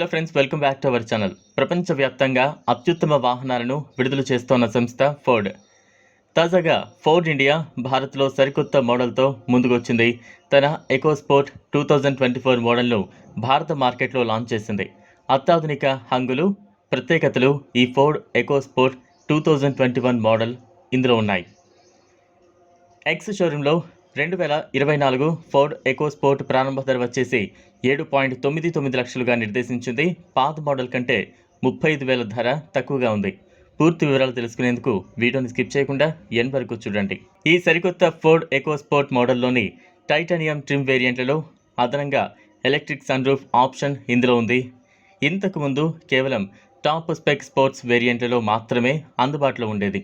Hello friends welcome back to our channel ప్రపంచవ్యాప్తంగా అత్యుత్తమ వాహనాలను విడుదల చేస్తోన్న సంస్థ ఫోర్డ్ తాజాగా ఫోర్డ్ ఇండియా భారత్లో సరికొత్త మోడల్తో ముందుకొచ్చింది. తన EcoSport two thousand twenty four మోడల్ను భారత మార్కెట్లో లాంచ్ చేసింది. అత్యాధునిక హంగులు ప్రత్యేకతలు ఈ Ford EcoSport two thousand twenty one model ఇందులో ఉన్నాయి. ఎక్స్ షోరూంలో రెండు వేల ఇరవై నాలుగు ఫోర్డ్ ఎకోస్పోర్ట్ ప్రారంభ ధర వచ్చేసి ఏడు పాయింట్ తొమ్మిది తొమ్మిది లక్షలుగా నిర్దేశించింది. పాత మోడల్ కంటే ముప్పై ఐదు వేల ధర తక్కువగా ఉంది. పూర్తి వివరాలు తెలుసుకునేందుకు వీడియోని స్కిప్ చేయకుండా ఎన్ వరకు చూడండి. ఈ సరికొత్త ఫోర్డ్ ఎకోస్పోర్ట్ మోడల్లోని టైటానియం ట్రిమ్ వేరియంట్లలో అదనంగా ఎలక్ట్రిక్ సన్ రూఫ్ ఆప్షన్ ఇందులో ఉంది. ఇంతకుముందు కేవలం టాప్ స్పెక్ స్పోర్ట్స్ వేరియంట్లలో మాత్రమే అందుబాటులో ఉండేది.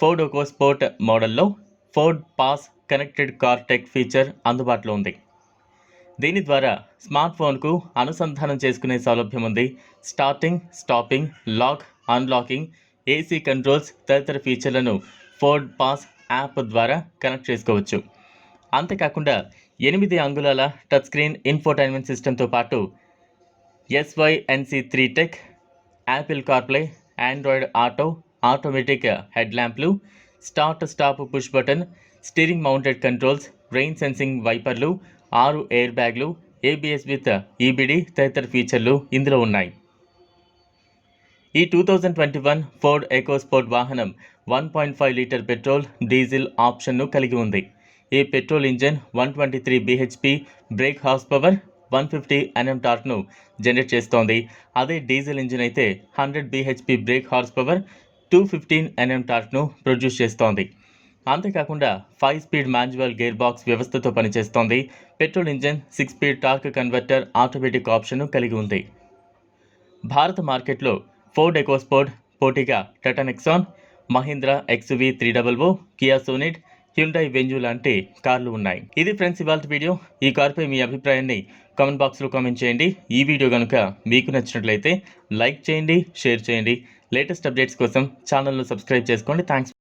ఫోర్డ్ ఒకో స్పోర్ట్ మోడల్లో Ford Pass connected car tech feature అందుబాటులో ఉంది. దీని ద్వారా స్మార్ట్ ఫోన్కు అనుసంధానం చేసుకునే సౌలభ్యం ఉంది. Starting stopping lock unlocking AC controls తదితర ఫీచర్లను ఫోర్డ్ పాస్ యాప్ ద్వారా కనెక్ట్ చేసుకోవచ్చు. అంతేకాకుండా ఎనిమిది అంగుళాల టచ్ స్క్రీన్ ఇన్ఫోటైన్మెంట్ సిస్టంతో పాటు SYNC three tech Apple CarPlay Android auto automatic head ల్యాంప్లు start stop push button steering mounted controls rain sensing వైపర్లు ఆరు ఎయిర్ బ్యాగ్లు ఏబిఎస్ విత్ ఈబిడి తదితర ఫీచర్లు ఇందులో ఉన్నాయి. ఈ two thousand twenty one Ford EcoSport వాహనం one point five litre petrol diesel ఆప్షన్ను కలిగి ఉంది. ఈ petrol engine one twenty three BHP brake horse power one fifty NM టార్క్ను generate చేస్తోంది. అదే డీజిల్ ఇంజిన్ అయితే hundred BHP brake horse power two fifteen NM టార్క్ను produce చేస్తోంది. అంతేకాకుండా five speed manual gear box వ్యవస్థతో పనిచేస్తోంది. Petrol engine six speed torque converter automatic ఆప్షన్ను కలిగి ఉంది. భారత మార్కెట్లో ఫోర్డ్ ఎకోస్పోర్ట్ పోటీగా Tata Nexon Mahindra XUV three double O Kia Sonet Hyundai Venue లాంటి కార్లు ఉన్నాయి. ఇది ఫ్రెండ్స్ ఇవాళ వీడియో. ఈ కార్పై మీ అభిప్రాయాన్ని కామెంట్ బాక్స్లో కామెంట్ చేయండి. ఈ వీడియో కనుక మీకు నచ్చినట్లయితే లైక్ చేయండి షేర్ చేయండి. లేటెస్ట్ అప్డేట్స్ కోసం ఛానల్ను సబ్స్క్రైబ్ చేసుకోండి. థ్యాంక్స్